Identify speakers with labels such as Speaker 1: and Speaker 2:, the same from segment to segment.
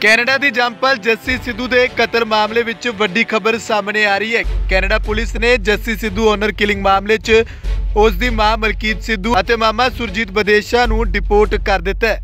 Speaker 1: Canada ਦੀ ਜੰਪਲ ਜੱਸੀ ਸਿੱਧੂ ਦੇ ਕਤਲ ਮਾਮਲੇ ਵਿੱਚ ਵੱਡੀ ਖਬਰ ਸਾਹਮਣੇ ਆ ਰਹੀ ਹੈ। ਕੈਨੇਡਾ ਪੁਲਿਸ ਨੇ ਜੱਸੀ ਸਿੱਧੂ ਓਨਰ ਕਿਲਿੰਗ ਮਾਮਲੇ 'ਚ ਉਸ ਦੀ ਮਾਂ ਮਲਕੀਤ ਸਿੱਧੂ ਅਤੇ ਮਾਮਾ ਸੁਰਜੀਤ ਬਦੇਸ਼ਾ ਨੂੰ ਡਿਪੋਰਟ ਕਰ ਦਿੱਤਾ ਹੈ।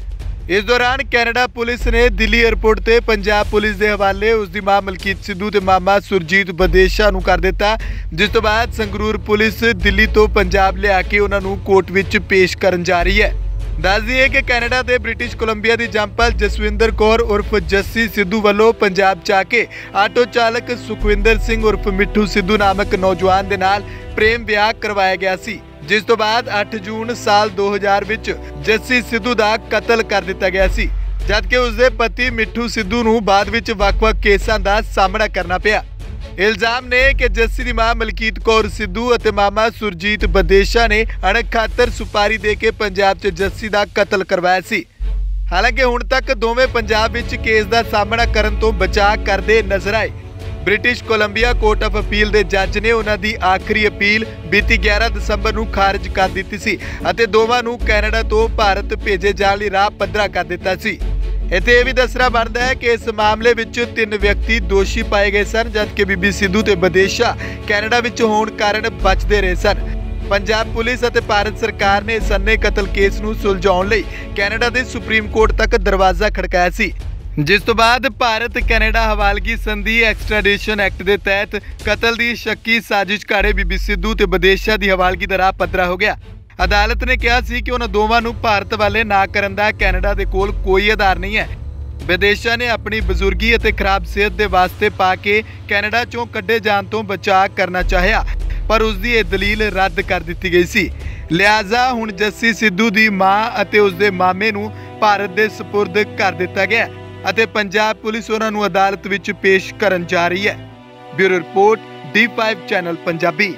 Speaker 1: ਇਸ ਦੌਰਾਨ ਕੈਨੇਡਾ ਪੁਲਿਸ ਨੇ ਦਿੱਲੀ 에ਅਰਪੋਰਟ ਤੇ ਪੰਜਾਬ ਪੁਲਿਸ ਦੇ ਹਵਾਲੇ ਉਸ ਦੀ ਮਾਂ ਮਲਕੀਤ ਸਿੱਧੂ ਤੇ ਮਾਮਾ ਸੁਰਜੀਤ ਬਦੇਸ਼ਾ ਨੂੰ ਕਰ ਦਿੱਤਾ। ਜਿਸ ਤੋਂ ਬਾਅਦ ਸੰਗਰੂਰ ਪੁਲਿਸ ਦਿੱਲੀ ਤੋਂ ਪੰਜਾਬ ਲਿਆ ਕੇ ਉਹਨਾਂ ਨੂੰ ਕੋਰਟ ਵਿੱਚ ਪੇਸ਼ ਕਰਨ ਜਾ ਰਹੀ ਹੈ। ਦੱਸ ਦਈਏ ਕਿ ਕੈਨੇਡਾ ਦੇ ਬ੍ਰਿਟਿਸ਼ ਕੋਲੰਬੀਆ ਦੀ ਜੰਪਲ ਜਸਵਿੰਦਰ ਕੌਰ ਉਰਫ ਜੱਸੀ ਸਿੱਧੂ ਵੱਲੋਂ ਪੰਜਾਬ ਚ ਆ ਕੇ ਆਟੋ ਚਾਲਕ ਸੁਖਵਿੰਦਰ ਸਿੰਘ ਉਰਫ ਮਿੱਠੂ ਸਿੱਧੂ ਨਾਮਕ ਨੌਜਵਾਨ ਦੇ ਨਾਲ ਪ੍ਰੇਮ ਵਿਆਹ ਕਰਵਾਇਆ ਗਿਆ ਸੀ, ਜਿਸ ਤੋਂ ਬਾਅਦ 8 ਜੂਨ ਸਾਲ 2000 ਵਿੱਚ ਜੱਸੀ ਸਿੱਧੂ ਦਾ ਕਤਲ ਕਰ ਦਿੱਤਾ ਗਿਆ ਸੀ, ਜਦਕਿ ਉਸਦੇ ਪਤੀ ਮਿੱਠੂ ਸਿੱਧੂ ਨੂੰ ਬਾਅਦ ਵਿੱਚ ਵੱਖ-ਵੱਖ ਕੇਸਾਂ ਦਾ ਸਾਹਮਣਾ ਕਰਨਾ ਪਿਆ। ਇਲਜ਼ਾਮ ਨੇ ਕਿ ਜੱਸੀ ਦੀ ਮਾਂ ਮਲਕੀਤ ਕੌਰ ਸਿੱਧੂ ਅਤੇ ਮਾਮਾ ਸੁਰਜੀਤ ਬਦੇਸ਼ਾ ਨੇ ਅਣਖ ਖਾਤਰ ਸੁਪਾਰੀ ਦੇ ਕੇ ਪੰਜਾਬ 'ਚ ਜੱਸੀ ਦਾ ਕਤਲ ਕਰਵਾਇਆ ਸੀ। ਹਾਲਾਂਕਿ ਹੁਣ ਤੱਕ ਦੋਵੇਂ ਪੰਜਾਬ ਵਿੱਚ ਕੇਸ ਦਾ ਸਾਹਮਣਾ ਕਰਨ ਤੋਂ ਬਚਾਅ ਕਰਦੇ ਨਜ਼ਰ ਆਏ। British Columbia court of appeal ਦੇ ਜੱਜ ਨੇ ਉਹਨਾਂ ਦੀ ਆਖਰੀ ਅਪੀਲ ਬੀਤੀ 11 ਦਸੰਬਰ ਨੂੰ ਖਾਰਜ ਕਰ ਦਿੱਤੀ ਸੀ ਅਤੇ ਦੋਵਾਂ ਨੂੰ ਕੈਨੇਡਾ ਤੋਂ ਭਾਰਤ ਭੇਜੇ ਜਾਣ ਲਈ ਰਾਹ ਪੱਧਰਾ ਕਰ ਦਿੱਤਾ ਸੀ। ਇੱਥੇ ਇਹ ਵੀ ਦੱਸਣਾ ਬਣਦਾ ਹੈ ਕਿ ਇਸ ਮਾਮਲੇ ਵਿੱਚ ਤਿੰਨ ਵਿਅਕਤੀ ਦੋਸ਼ੀ ਪਾਏ ਗਏ ਸਨ, ਜਦਕਿ ਬੀਬੀ ਸਿੱਧੂ ਤੇ ਬਦੇਸ਼ਾ ਕੈਨੇਡਾ ਵਿੱਚ ਹੋਣ ਕਾਰਨ ਬਚਦੇ ਰਹੇ ਸਨ। ਪੰਜਾਬ ਪੁਲਿਸ ਅਤੇ ਭਾਰਤ ਸਰਕਾਰ ਨੇ ਸੰਨੇ ਕਤਲ ਕੇਸ ਨੂੰ ਸੁਲਝਾਉਣ ਲਈ ਕੈਨੇਡਾ ਦੇ ਸੁਪਰੀਮ ਕੋਰਟ ਤੱਕ ਦਰਵਾਜ਼ਾ ਖੜਕਾਇਆ ਸੀ। ਜਿਸ ਤੋਂ ਬਾਅਦ ਭਾਰਤ ਕੈਨੇਡਾ ਹਵਾਲਗੀ ਸੰਧੀ ਐਕਸਟ੍ਰੈਡੀਸ਼ਨ ਐਕਟ ਦੇ ਤਹਿਤ ਕਤਲ ਦੀ ਸ਼ੱਕੀ ਸਾਜ਼ਿਸ਼ ਘਾੜੇ ਬੀਬੀ ਸਿੱਧੂ ਤੇ ਬਦੇਸ਼ਾ ਦੀ ਹਵਾਲਗੀ ਦਾ ਰਾਹ ਪੱਧਰਾ ਹੋ ਗਿਆ। ਅਦਾਲਤ ਨੇ ਕਿਹਾ ਸੀ ਕਿ ਉਹਨਾਂ ਦੋਵਾਂ ਨੂੰ ਭਾਰਤ ਵਾਲੇ ਨਾ ਕਰਨ ਦਾ ਕੈਨੇਡਾ ਦੇ ਕੋਲ ਕੋਈ ਆਧਾਰ ਨਹੀਂ ਹੈ। ਵਿਦੇਸ਼ਾਂ ਨੇ ਆਪਣੀ ਬਜ਼ੁਰਗੀ ਅਤੇ ਖਰਾਬ ਸਿਹਤ ਦੇ ਵਾਸਤੇ ਪਾ ਕੇ ਕੈਨੇਡਾ ਚੋਂ ਕੱਢੇ ਜਾਣ ਤੋਂ ਬਚਾਅ ਕਰਨਾ ਚਾਹਿਆ, ਪਰ ਉਸ ਦੀ ਇਹ ਦਲੀਲ ਰੱਦ ਕਰ ਦਿੱਤੀ ਗਈ ਸੀ। ਲਿਆਜ਼ਾ ਹੁਣ ਜੱਸੀ ਸਿੱਧੂ ਦੀ ਮਾਂ ਅਤੇ ਉਸ ਦੇ ਮਾਮੇ ਨੂੰ ਭਾਰਤ ਦੇ ਸਪੁਰਦ ਕਰ ਦਿੱਤਾ ਗਿਆ ਅਤੇ ਪੰਜਾਬ ਪੁਲਿਸ ਉਹਨਾਂ ਨੂੰ ਅਦਾਲਤ ਵਿੱਚ ਪੇਸ਼ ਕਰਨ ਜਾ ਰਹੀ ਹੈ। Bureau report D5 channel Punjabi.